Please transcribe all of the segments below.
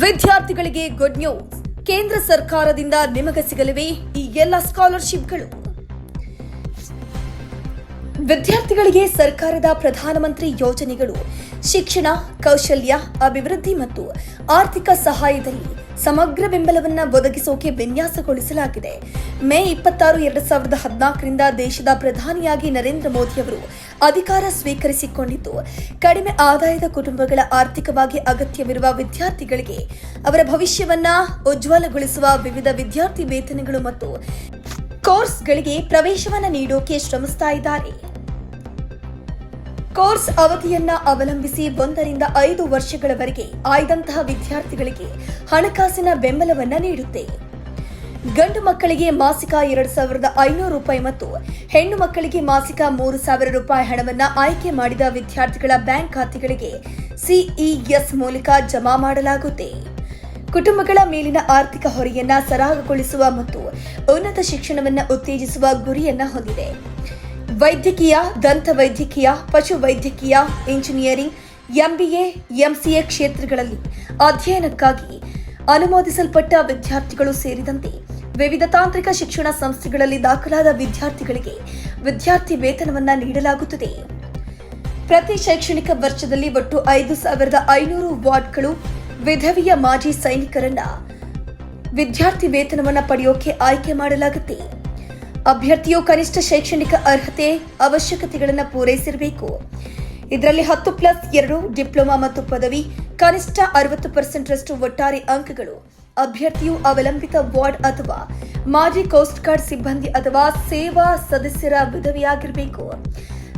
ವಿದ್ಯಾರ್ಥಿಗಳಿಗೆ good news ಕೇಂದ್ರ ಸರ್ಕಾರದಿಂದ ನಿಮಗೆ ಸಿಗಲಿವೆ ಈ ಎಲ್ಲ ಸ್ಕಾಲರ್ಶಿಪ್ಗಳು ವಿದ್ಯಾರ್ಥಿಗಳಿಗೆ ಸರ್ಕಾರದ ಪ್ರಧಾನಮಂತ್ರಿ ಯೋಜನೆಗಳು. ಶಿಕ್ಷಣ, ಕೌಶಲ್ಯ, ಅಭಿವೃದ್ಧಿ ಮತ್ತು ಆರ್ಥಿಕ ಸಹಾಯದಲ್ಲಿ ಸಮಗ್ರ ಬೆಂಬಲವನ್ನ ಒದಗಿಸೋಕೆ ವಿನ್ಯಾಸಗೊಳಿಸಲಾಗಿದೆ. ಮೇ ಇಪ್ಪತ್ತಾರು, ಎರಡು ಸಾವಿರದ ಹದಿನಾಲ್ಕರಿಂದ ದೇಶದ ಪ್ರಧಾನಿಯಾಗಿ ನರೇಂದ್ರ ಮೋದಿ ಅವರು ಅಧಿಕಾರ ಸ್ವೀಕರಿಸಿಕೊಂಡಿದ್ದು, ಕಡಿಮೆ ಆದಾಯದ ಕುಟುಂಬಗಳ ಆರ್ಥಿಕವಾಗಿ ಅಗತ್ಯವಿರುವ ವಿದ್ಯಾರ್ಥಿಗಳಿಗೆ ಅವರ ಭವಿಷ್ಯವನ್ನ ಉಜ್ವಲಗೊಳಿಸುವ ವಿವಿಧ ವಿದ್ಯಾರ್ಥಿ ವೇತನಗಳು ಮತ್ತು ಕೋರ್ಸ್ಗಳಿಗೆ ಪ್ರವೇಶವನ್ನು ನೀಡೋಕೆ ಶ್ರಮಿಸ್ತಾ ಇದ್ದಾರೆ. ಕೋರ್ಸ್ ಅವಧಿಯನ್ನ ಅವಲಂಬಿಸಿ ಒಂದರಿಂದ ಐದು ವರ್ಷಗಳವರೆಗೆ ಆಯ್ದಂತಹ ವಿದ್ಯಾರ್ಥಿಗಳಿಗೆ ಹಣಕಾಸಿನ ಬೆಂಬಲವನ್ನ ನೀಡುತ್ತೆ. ಗಂಡು ಮಕ್ಕಳಿಗೆ ಮಾಸಿಕ ಎರಡು ಸಾವಿರದ ಐನೂರು ರೂಪಾಯಿ ಮತ್ತು ಹೆಣ್ಣು ಮಕ್ಕಳಿಗೆ ಮಾಸಿಕ ಮೂರು ಸಾವಿರ ರೂಪಾಯಿ ಹಣವನ್ನು ಆಯ್ಕೆ ಮಾಡಿದ ವಿದ್ಯಾರ್ಥಿಗಳ ಬ್ಯಾಂಕ್ ಖಾತೆಗಳಿಗೆ ಸಿಇಎಸ್ ಮೂಲಕ ಜಮಾ ಮಾಡಲಾಗುತ್ತೆ. ಕುಟುಂಬಗಳ ಮೇಲಿನ ಆರ್ಥಿಕ ಹೊರೆಯನ್ನ ಸರಾಗಗೊಳಿಸುವ ಮತ್ತು ಉನ್ನತ ಶಿಕ್ಷಣವನ್ನು ಉತ್ತೇಜಿಸುವ ಗುರಿಯನ್ನ ಹೊಂದಿದೆ. ವೈದ್ಯಕೀಯ, ದಂತ ವೈದ್ಯಕೀಯ, ಪಶು ವೈದ್ಯಕೀಯ, ಇಂಜಿನಿಯರಿಂಗ್, ಎಂಬಿಎ, ಎಂಸಿಎ ಕ್ಷೇತ್ರಗಳಲ್ಲಿ ಅಧ್ಯಯನಕ್ಕಾಗಿ ಅನುಮೋದಿಸಲ್ಪಟ್ಟ ವಿದ್ಯಾರ್ಥಿಗಳು ಸೇರಿದಂತೆ ವಿವಿಧ ತಾಂತ್ರಿಕ ಶಿಕ್ಷಣ ಸಂಸ್ಥೆಗಳಲ್ಲಿ ದಾಖಲಾದ ವಿದ್ಯಾರ್ಥಿಗಳಿಗೆ ವಿದ್ಯಾರ್ಥಿ ವೇತನವನ್ನ ನೀಡಲಾಗುತ್ತದೆ. ಪ್ರತಿ ಶೈಕ್ಷಣಿಕ ವರ್ಷದಲ್ಲಿ ಒಟ್ಟು ಐದು ಸಾವಿರದ ಐನೂರು ವಾರ್ಡ್ಗಳು ವಿಧವಿಯ ಮಾಜಿ ಸೈನಿಕರನ್ನ ವಿದ್ಯಾರ್ಥಿ ವೇತನವನ್ನ ಪಡೆಯೋಕೆ ಆಯ್ಕೆ ಮಾಡಲಾಗುತ್ತೆ. ಅಭ್ಯರ್ಥಿಯು ಕನಿಷ್ಠ ಶೈಕ್ಷಣಿಕ ಅರ್ಹತೆ, ಅವಶ್ಯಕತೆಗಳನ್ನು ಪೂರೈಸಿರಬೇಕು. ಇದರಲ್ಲಿ ಹತ್ತು ಪ್ಲಸ್ ಎರಡು, ಡಿಪ್ಲೊಮಾ ಮತ್ತು ಪದವಿ, ಕನಿಷ್ಠ ಅರವತ್ತು ಪರ್ಸೆಂಟ್ ರಷ್ಟು ಒಟ್ಟಾರೆ ಅಂಕಗಳು. ಅಭ್ಯರ್ಥಿಯು ಅವಲಂಬಿತ ವಾರ್ಡ್ ಅಥವಾ ಮಾಜಿ ಕೋಸ್ಟ್ ಗಾರ್ಡ್ ಸಿಬ್ಬಂದಿ ಅಥವಾ ಸೇವಾ ಸದಸ್ಯರ ವಿಧವೆಯಾಗಿರಬೇಕು.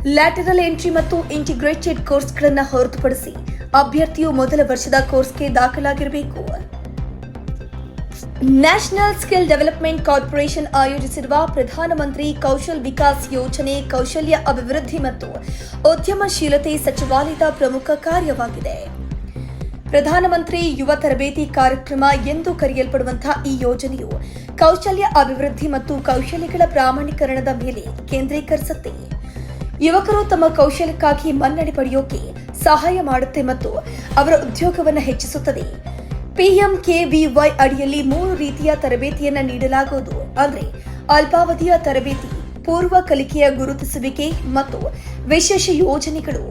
ಲ್ಯಾಟರಲ್ ಎಂಟ್ರಿ ಮತ್ತು ಇಂಟಿಗ್ರೇಟೆಡ್ ಕೋರ್ಸ್ಗಳನ್ನು ಹೊರತುಪಡಿಸಿ, ಅಭ್ಯರ್ಥಿಯು ಮೊದಲ ವರ್ಷದ ಕೋರ್ಸ್ಗೆ ದಾಖಲಾಗಿರಬೇಕು. ನ್ಯಾಷನಲ್ ಸ್ಕಿಲ್ ಡೆವಲಪ್ಮೆಂಟ್ ಕಾರ್ಪೊರೇಷನ್ ಆಯೋಜಿಸಿರುವ ಪ್ರಧಾನಮಂತ್ರಿ ಕೌಶಲ್ ವಿಕಾಸ್ ಯೋಜನೆ ಕೌಶಲ್ಯ ಅಭಿವೃದ್ಧಿ ಮತ್ತು ಉದ್ಯಮಶೀಲತೆ ಸಚಿವಾಲಯದ ಪ್ರಮುಖ ಕಾರ್ಯವಾಗಿದೆ. ಪ್ರಧಾನಮಂತ್ರಿ ಯುವ ತರಬೇತಿ ಕಾರ್ಯಕ್ರಮ ಎಂದು ಕರೆಯಲ್ಪಡುವಂತಹ ಈ ಯೋಜನೆಯು ಕೌಶಲ್ಯ ಅಭಿವೃದ್ಧಿ ಮತ್ತು ಕೌಶಲ್ಯಗಳ ಪ್ರಾಮಾಣೀಕರಣದ ಮೇಲೆ ಕೇಂದ್ರೀಕರಿಸುತ್ತೆ. ಯುವಕರು ತಮ್ಮ ಕೌಶಲ್ಯಕ್ಕಾಗಿ ಮನ್ನಣೆ ಪಡೆಯೋಕೆ ಸಹಾಯ ಮಾಡುತ್ತೆ ಮತ್ತು ಅವರ ಉದ್ಯೋಗವನ್ನು ಹೆಚ್ಚಿಸುತ್ತದೆ. ಪಿಎಂಕೆವಿವೈ ಅಡಿಯಲ್ಲಿ ಮೂರು ರೀತಿಯ ತರಬೇತಿಯನ್ನು ನೀಡಲಾಗುವುದು. ಅಂದರೆ ಅಲ್ಪಾವಧಿಯ ತರಬೇತಿ, ಪೂರ್ವ ಕಲಿಕೆಯ ಗುರುತಿಸುವಿಕೆ ಮತ್ತು ವಿಶೇಷ ಯೋಜನೆಗಳು.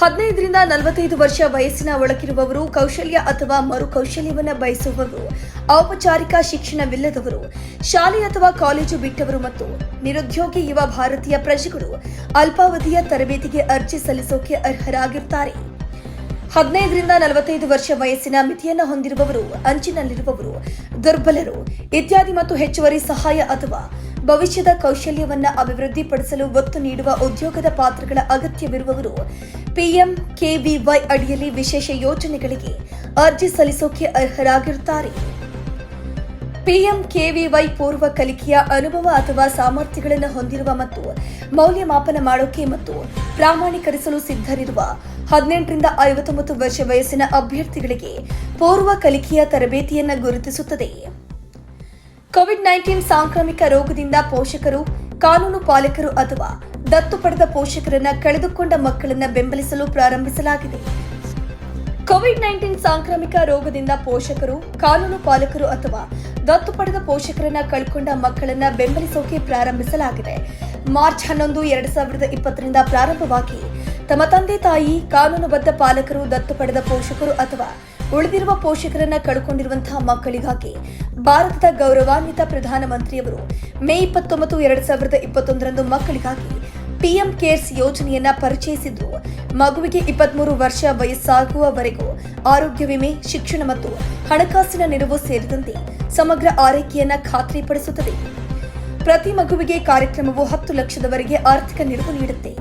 ಹದಿನೈದರಿಂದ ನಲವತ್ತೈದು ವರ್ಷ ವಯಸ್ಸಿನ ಒಳಗಿರುವವರು ಕೌಶಲ್ಯ ಅಥವಾ ಮರು ಕೌಶಲ್ಯವನ್ನ ಬಯಸುವವರು, ಔಪಚಾರಿಕ ಶಿಕ್ಷಣವಿಲ್ಲದವರು, ಶಾಲೆ ಅಥವಾ ಕಾಲೇಜು ಬಿಟ್ಟವರು ಮತ್ತು ನಿರುದ್ಯೋಗಿ ಯುವ ಭಾರತೀಯ ಪ್ರಜೆಗಳು ಅಲ್ಪಾವಧಿಯ ತರಬೇತಿಗೆ ಅರ್ಜಿ ಸಲ್ಲಿಸೋಕೆ ಅರ್ಹರಾಗಿರ್ತಾರೆ. ಹದಿನೈದರಿಂದ ನಲವತ್ತೈದು ವರ್ಷ ವಯಸ್ಸಿನ ಮಿತಿಯನ್ನು ಹೊಂದಿರುವವರು, ಅಂಚಿನಲ್ಲಿರುವವರು, ದುರ್ಬಲರು ಇತ್ಯಾದಿ ಮತ್ತು ಹೆಚ್ಚುವರಿ ಸಹಾಯ ಅಥವಾ ಭವಿಷ್ಯದ ಕೌಶಲ್ಯವನ್ನು ಅಭಿವೃದ್ಧಿಪಡಿಸಲು ಒತ್ತು ನೀಡುವ ಉದ್ಯೋಗದ ಪಾತ್ರಗಳ ಅಗತ್ಯವಿರುವವರು, ಪಿಎಂ ಕೆವಿವೈ ಅಡಿಯಲ್ಲಿ ವಿಶೇಷ ಯೋಜನೆಗಳಿಗೆ ಅರ್ಜಿ ಸಲ್ಲಿಸೋಕೆ ಅರ್ಹರಾಗಿರುತ್ತಾರೆ. ಪಿಎಂ ಕೆವಿವೈ ಪೂರ್ವ ಕಲಿಕೆಯ ಅನುಭವ ಅಥವಾ ಸಾಮರ್ಥ್ಯಗಳನ್ನು ಹೊಂದಿರುವ ಮತ್ತು ಮೌಲ್ಯಮಾಪನ ಮಾಡೋಕೆ ಮತ್ತು ಪ್ರಾಮಾಣೀಕರಿಸಲು ಸಿದ್ಧರಿರುವ ಹದಿನೆಂಟರಿಂದ ಐವತ್ತೊಂಬತ್ತು ವರ್ಷ ವಯಸ್ಸಿನ ಅಭ್ಯರ್ಥಿಗಳಿಗೆ ಪೂರ್ವ ಕಲಿಕೆಯ ತರಬೇತಿಯನ್ನು ಗುರುತಿಸುತ್ತದೆ. ಕೋವಿಡ್ ನೈನ್ಟೀನ್ ಸಾಂಕ್ರಾಮಿಕ ರೋಗದಿಂದ ಪೋಷಕರು, ಕಾನೂನು ಪಾಲಕರು ಅಥವಾ ದತ್ತು ಪಡೆದ ಪೋಷಕರನ್ನ ಕಳೆದುಕೊಂಡ ಮಕ್ಕಳನ್ನ ಬೆಂಬಲಿಸಲು ಪ್ರಾರಂಭಿಸಲಾಗಿದೆ. ಕೋವಿಡ್ ನೈನ್ಟೀನ್ ಸಾಂಕ್ರಾಮಿಕ ರೋಗದಿಂದ ಪೋಷಕರು, ಕಾನೂನು ಪಾಲಕರು ಅಥವಾ ದತ್ತು ಪಡೆದ ಪೋಷಕರನ್ನ ಕಳ್ಕೊಂಡ ಮಕ್ಕಳನ್ನ ಬೆಂಬಲಿಸೋಕೆ ಪ್ರಾರಂಭಿಸಲಾಗಿದೆ. ಮಾರ್ಚ್ ಹನ್ನೊಂದು, ಎರಡ್ ಸಾವಿರದ ಇಪ್ಪತ್ತರಿಂದ ಪ್ರಾರಂಭವಾಗಿ ತಮ್ಮ ತಂದೆ ತಾಯಿ, ಕಾನೂನುಬದ್ಧ ಪಾಲಕರು, ದತ್ತು ಪಡೆದ ಪೋಷಕರು ಅಥವಾ ಉಳಿದಿರುವ ಪೋಷಕರನ್ನ ಕಳ್ಕೊಂಡಿರುವಂತಹ ಮಕ್ಕಳಿಗಾಗಿ ಭಾರತದ ಗೌರವಾನ್ವಿತ ಪ್ರಧಾನಮಂತ್ರಿಯವರು ಮೇ ಇಪ್ಪತ್ತೊಂಬತ್ತು, ಎರಡ್ ಸಾವಿರದ ಇಪ್ಪತ್ತೊಂದರಂದು ಮಕ್ಕಳಿಗಾಗಿ ಪಿಎಂ ಕೇರ್ಸ್ ಯೋಜನೆಯನ್ನ ಪರಿಚಯಿಸಿದ್ದು, ಮಗುವಿಗೆ ಇಪ್ಪತ್ಮೂರು ವರ್ಷ ವಯಸ್ಸಾಗುವವರೆಗೂ ಆರೋಗ್ಯ ವಿಮೆ, ಶಿಕ್ಷಣ ಮತ್ತು ಹಣಕಾಸಿನ ನೆರವು ಸೇರಿದಂತೆ ಸಮಗ್ರ ಆರೈಕೆಯನ್ನು ಖಾತ್ರಿಪಡಿಸುತ್ತದೆ. ಪ್ರತಿ ಮಗುವಿಗೆ ಕಾರ್ಯಕ್ರಮವು ಹತ್ತು ಲಕ್ಷದವರೆಗೆ ಆರ್ಥಿಕ ನೆರವು ನೀಡುತ್ತೆ.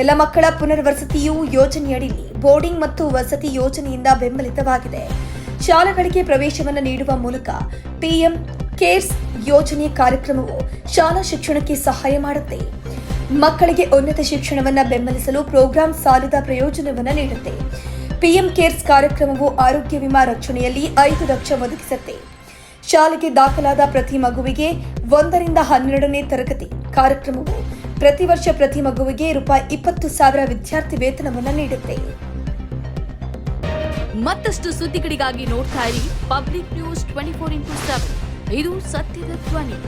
ಎಲ್ಲ ಮಕ್ಕಳ ಪುನರ್ವಸತಿಯು ಯೋಜನೆಯಡಿಲಿ ಬೋರ್ಡಿಂಗ್ ಮತ್ತು ವಸತಿ ಯೋಜನೆಯಿಂದ ಬೆಂಬಲಿತವಾಗಿದೆ. ಶಾಲೆಗಳಿಗೆ ಪ್ರವೇಶವನ್ನು ನೀಡುವ ಮೂಲಕ ಪಿಎಂ ಕೇರ್ಸ್ ಯೋಜನೆ ಕಾರ್ಯಕ್ರಮವು ಶಾಲಾ ಶಿಕ್ಷಣಕ್ಕೆ ಸಹಾಯ ಮಾಡುತ್ತೆ. ಮಕ್ಕಳಿಗೆ ಉನ್ನತ ಶಿಕ್ಷಣವನ್ನು ಬೆಂಬಲಿಸಲು ಪ್ರೋಗ್ರಾಂ ಸಾಲದ ಪ್ರಯೋಜನವನ್ನು ನೀಡುತ್ತೆ. ಪಿಎಂ ಕೇರ್ಸ್ ಕಾರ್ಯಕ್ರಮವು ಆರೋಗ್ಯ ವಿಮಾ ರಕ್ಷಣೆಯಲ್ಲಿ ಐದು ಲಕ್ಷ ಒದಗಿಸುತ್ತೆ. ಶಾಲೆಗೆ ದಾಖಲಾದ ಪ್ರತಿ ಮಗುವಿಗೆ ಒಂದರಿಂದ ಹನ್ನೆರಡನೇ ತರಗತಿ ಕಾರ್ಯಕ್ರಮವು ಪ್ರತಿ ವರ್ಷ ಪ್ರತಿ ಮಗುವಿಗೆ ರೂಪಾಯಿ ಇಪ್ಪತ್ತು ಸಾವಿರ ವಿದ್ಯಾರ್ಥಿ ವೇತನವನ್ನು ನೀಡುತ್ತೆ. ಮತ್ತಷ್ಟು ಸುದ್ದಿಗಳಿಗಾಗಿ ನೋಡ್ತಾ ಇರಿ public news twenty four into seven. ಇದು ಸತ್ಯದ ಧ್ವನಿ.